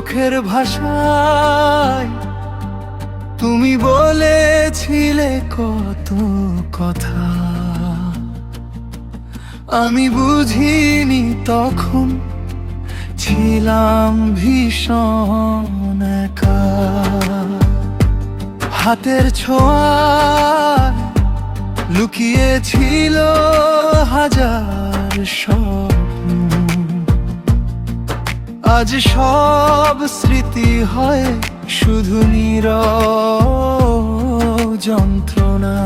চোখের ভাষায় তুমি বলেছিলে কত কথা। আমি বুঝিনি তখন ছিলাম ভীষণ একা। হাতের ছোঁয়ায় লুকিয়েছিল হাজার স্বপ্ন আজ সব স্মৃতি হয় শুধু নির যন্ত্রণা।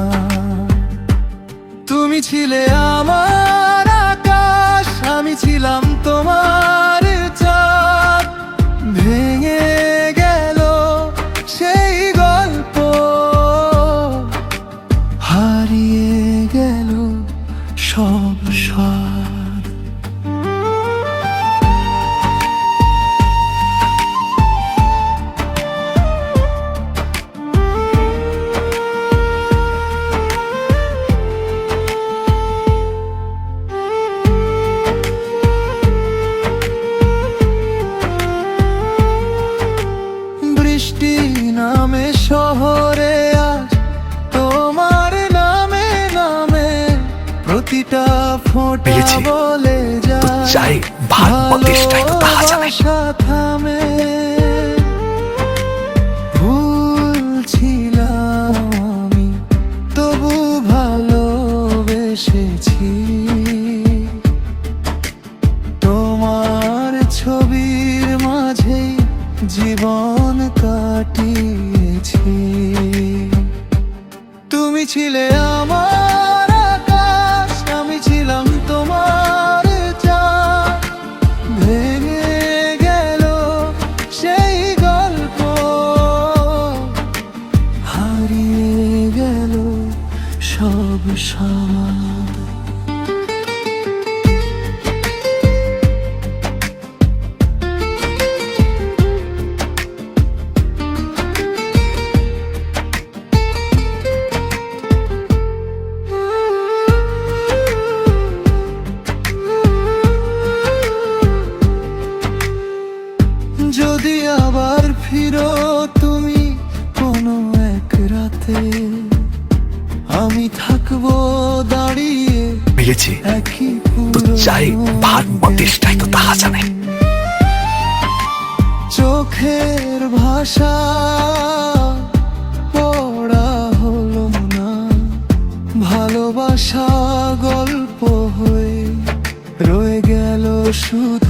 তুমি ছিলে আমার আকাশ, আমি ছিলাম তোমার চাঁদ। ভেঙে গেল সেই গল্প, হারিয়ে গেল সব স্বাদ প্রতিটা ফোঁটা বলে যায়। চাই ভারত দেশটাই তো তাহা জানে। ভালোবাসা থামে। ভুল ছিলাম আমি তবু ভালোবেসেছি। তোমার ছবির মাঝে জীবন কাটিয়েছি। তুমি ছিলে আমার সব স্বাদ যদি আবার ফিরো তুমি কোনো এক রাতে আমি থাকব দাঁড়িয়ে একই তো চাই ভারত দেশটাই তো তাহা জানে। চোখের ভাষা পড়া হলো না ভালোবাসা গল্প হয়ে রয়ে গেল শুধু